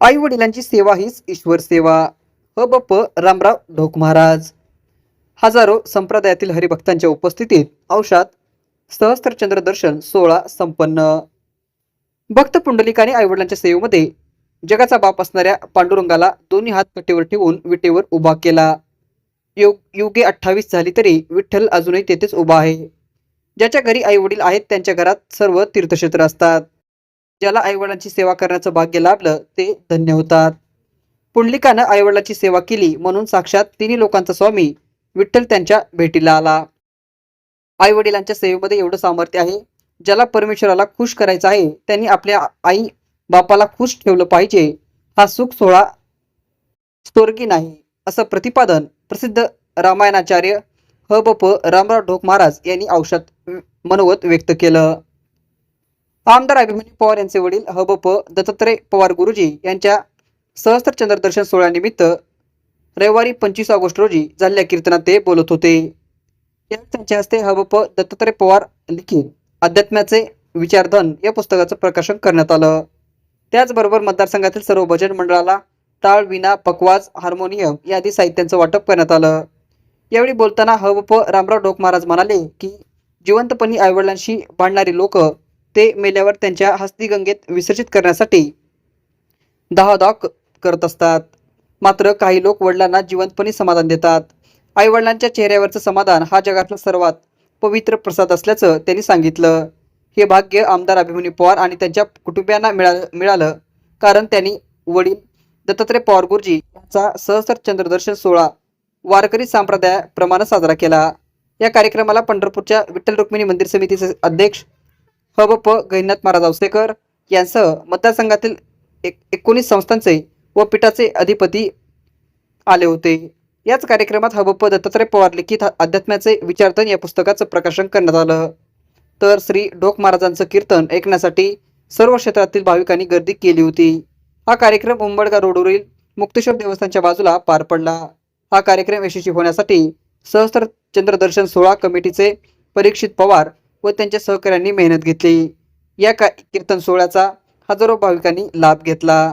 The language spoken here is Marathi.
आई वडिलांची सेवा हीच ईश्वर सेवा. ह ब प रामराव ढोक महाराज. हजारो संप्रदायातील हरिभक्तांच्या उपस्थितीत औषात सहस्त्रचंद्र दर्शन सोहळा संपन्न. भक्त पुंडलिकाने आईवडिलांच्या सेवेमध्ये जगाचा बाप असणाऱ्या पांडुरंगाला दोन्ही हात कटेवर ठेवून विटेवर उभा केला. योग युगे अठ्ठावीस झाली तरी विठ्ठल अजूनही तेथेच उभा आहे. ज्याच्या घरी आई वडील आहेत त्यांच्या घरात सर्व तीर्थक्षेत्र असतात. ज्याला आईवडिलांची सेवा करण्याचं भाग्य लाभलं ते धन्य होतात. पुंडलिकानं आईवडिलांची सेवा केली म्हणून साक्षात तिन्ही लोकांचा स्वामी विठ्ठल त्यांच्या भेटीला आला. आईवडिलांच्या सेवेमध्ये एवढं सामर्थ्य आहे ज्याला परमेश्वराला खुश करायचं आहे त्यांनी आपल्या आई बापाला खुश ठेवलं पाहिजे हा सुख सोहळा स्वर्गी नाही असं प्रतिपादन प्रसिद्ध रामायणाचार्य ह ब प रामराव ढोक महाराज यांनी औषध मनोवत व्यक्त केलं. आमदार अभिमन्यू पवार यांचे वडील ह प दत्तात्रय पवार गुरुजी यांच्या सहस्त्र चंद्रदर्शन सोहळ्यानिमित्त रविवारी पंचवीस ऑगस्ट रोजी झालेल्या कीर्तनात ते बोलत होते. त्यांच्या हस्ते हबप प दत्तात्रय पवार लिखित अध्यात्माचे विचारधन या पुस्तकाचं प्रकाशन करण्यात आलं. त्याचबरोबर मतदारसंघातील सर्व भजन मंडळाला टाळ विना पकवाज हार्मोनियम यादी साहित्यांचं वाटप करण्यात आलं. यावेळी बोलताना हबप प रामराव ढोक महाराज म्हणाले की जिवंतपणी आईवडिलांशी भांडणारी लोक ते मेल्यावर त्यांच्या हस्तिगंगेत विसर्जित करण्यासाठी दहादा करत असतात. मात्र काही लोक वडिलांना जिवंतपणे समाधान देतात. आईवडिलांच्या चेहऱ्यावरचं समाधान हा जगातला सर्वात पवित्र प्रसाद असल्याचं त्यांनी सांगितलं. हे भाग्य आमदार अभिमन्यू पवार आणि त्यांच्या कुटुंबियांना मिळालं मिळालं. कारण त्यांनी वडील दत्तात्रय पवार गुरुजी यांचा सहस्र चंद्रदर्शन सोहळा वारकरी संप्रदायाप्रमाणे साजरा केला. या कार्यक्रमाला पंढरपूरच्या विठ्ठल रुक्मिणी मंदिर समितीचे अध्यक्ष ह ब प गैनाथ महाराज औसेकर यांसह मतदारसंघातील एक एकोणीस संस्थांचे व पीठाचे अधिपती आले होते. याच कार्यक्रमात ह ब प दत्तात्रय पवार लिखित अध्यात्माचे विचारधन या पुस्तकाचं प्रकाशन करण्यात आलं. तर श्री ढोक महाराजांचं कीर्तन ऐकण्यासाठी सर्व क्षेत्रातील भाविकांनी गर्दी केली होती. हा कार्यक्रम उंबडगा रोडवरील मुक्तेश्वर देवस्थानच्या बाजूला पार पडला. हा कार्यक्रम यशस्वी होण्यासाठी सहस्त्र चंद्रदर्शन सोहळा कमिटीचे परीक्षित पवार व त्यांच्या सहकाऱ्यांनी मेहनत घेतली. या का कीर्तन सोहळ्याचा हजारो भाविकांनी लाभ घेतला.